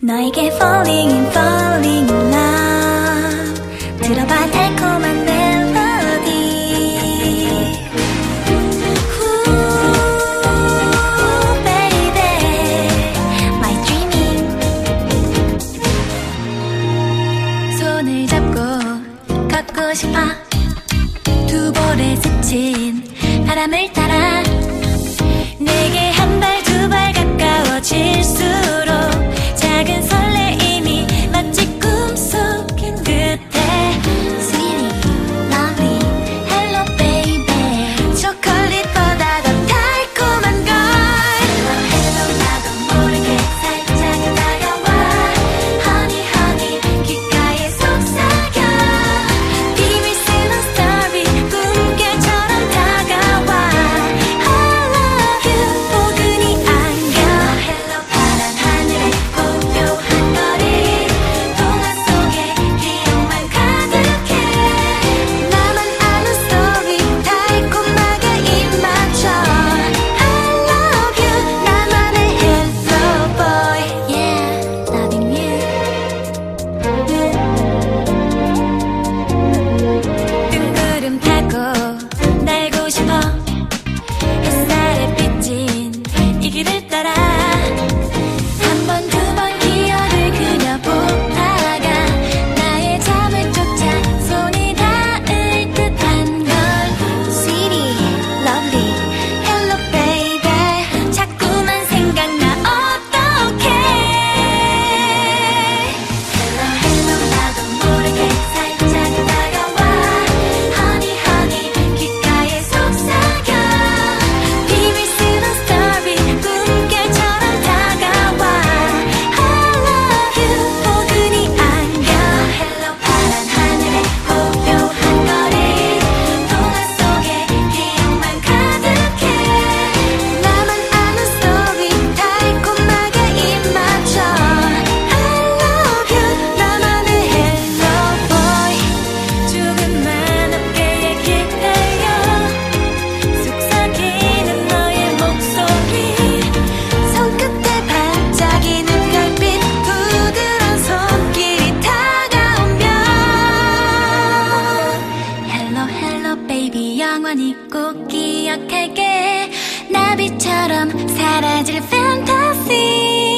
너에게 falling in falling in love. 들어봐 달콤한 멜로디. Ooh baby. My dreaming. 손을 잡고 걷고 싶어. 두 볼에 스친 바람을 따라. 내게 한 발 두 발 가까워질수록 작은 설 꼭 기억할게. 나비처럼 사라질 판타지